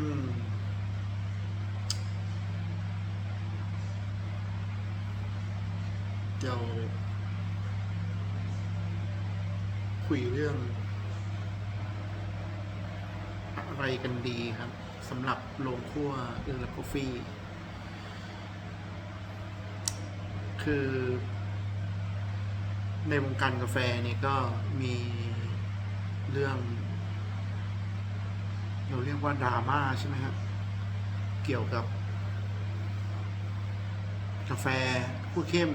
เดี๋ยวคุยเรื่อง อะไรกันดีครับสำหรับโรงคั่วเอือและกาแฟคือ ในวงการกาแฟเนี่ยก็มีเรื่อง เราเรียกว่าดราม่าใช่ไหมครับเกี่ยวกับ กาแฟผู้เข้ม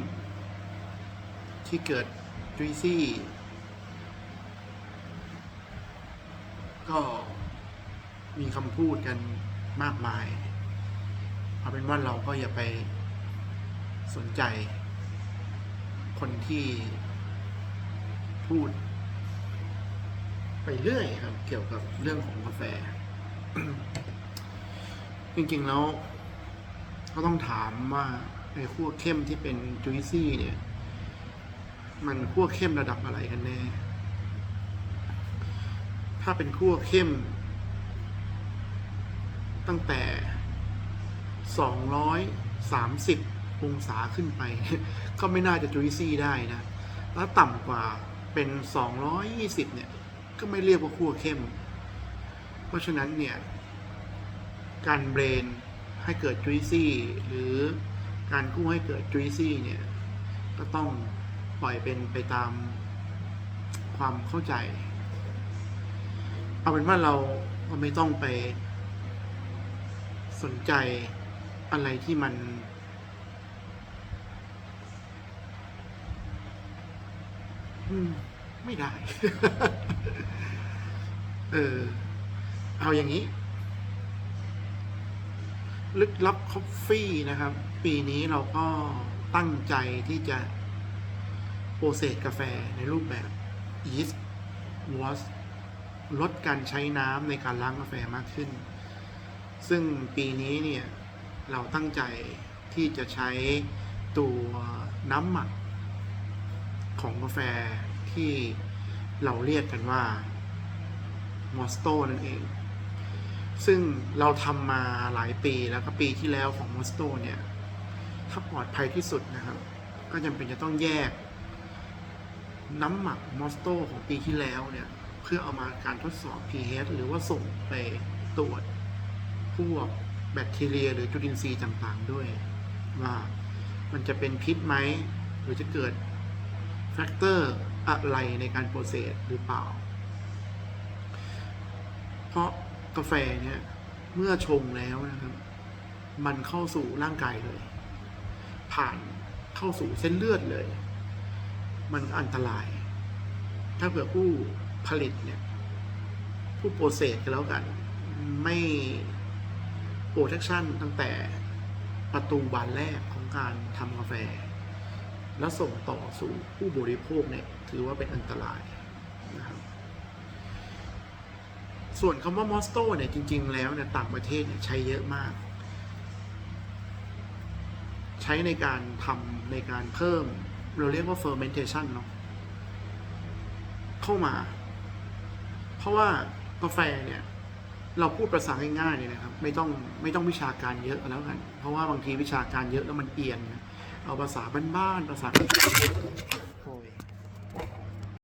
ที่เกิดดรีซี่ ก็มีคำพูดกันมากมาย เอาเป็นว่าเราก็อย่าไปสนใจ คนที่พูด ไปเรื่อยครับ เกี่ยวกับเรื่องของกาแฟ จริงๆแล้วก็ต้องถามว่าไอ้ขั้วเข้มที่เป็นจุยซี่เนี่ย มันขั้วเข้มระดับอะไรกันแน่ ถ้าเป็นขั้วเข้ม ตั้งแต่ 230 องศาขึ้นไป ก็ไม่น่าจะจุยซี่ได้นะ แล้วต่ำกว่าเป็น 220 เนี่ย ก็ไม่เรียกว่าขั้วเข้ม เพราะฉะนั้นเนี่ย การเบรนให้เกิดจุยซี่หรือการกู้ให้เกิดจุยซี่เนี่ยก็ต้องปล่อยเป็นไปตามความเข้าใจ เอาเป็นว่าเราเราไม่ต้องไปสนใจอะไรที่มัน ไม่ได้ เออ เอาอย่างนี้ ลึกลับคอฟฟี่นะครับ ปีนี้เราก็ตั้งใจที่จะโปรเซสกาแฟในรูปแบบ yeast wash ลดการใช้น้ำในการล้างกาแฟมากขึ้น ซึ่งปีนี้เนี่ย เราตั้งใจที่จะใช้ตัวน้ำหมักของกาแฟที่เราเรียกกันว่ามอสโตนั่นเอง ซึ่งเราทำมาหลายปีแล้วก็ปีที่แล้วของมอสโตเนี่ย ถ้าปลอดภัยที่สุดนะครับ ก็จำเป็นจะต้องแยก น้ำหมักมอสโตของปีที่แล้วเนี่ย เพื่อเอามาการทดสอบ pH หรือว่าส่งไปตรวจพวกแบคทีเรีย หรือจุลินทรีย์ต่างๆด้วย ว่ามันจะเป็นพิษไหม หรือจะเกิดแฟกเตอร์อะไรในการโปรเซสหรือเปล่า เพราะ กาแฟเนี่ยเมื่อชงแล้วนะครับ มันเข้าสู่ร่างกายเลย ผ่านเข้าสู่เส้นเลือดเลย มันอันตราย ถ้าเผื่อผู้ผลิตเนี่ย ผู้โปรเซสกันแล้วกัน ไม่โปรเทคชั่นตั้งแต่ประตูบานแรกของการทำกาแฟ แล้วส่งต่อสู่ผู้บริโภคเนี่ย ถือว่าเป็นอันตรายนะครับ ส่วนคำว่ามอสโตเนี่ยจริง ๆ แล้วเนี่ยต่างประเทศเนี่ยใช้เยอะมาก ใช้ในการทำในการเพิ่ม เราเรียกว่า fermentation เนาะเข้ามา เพราะว่ากาแฟเนี่ย เราพูดภาษาง่ายๆเนี่ยนะครับ ไม่ต้องไม่ต้องวิชาการเยอะแล้วกัน เพราะว่าบางทีวิชาการเยอะแล้วมันเอียนนะเอาภาษาบ้านๆภาษา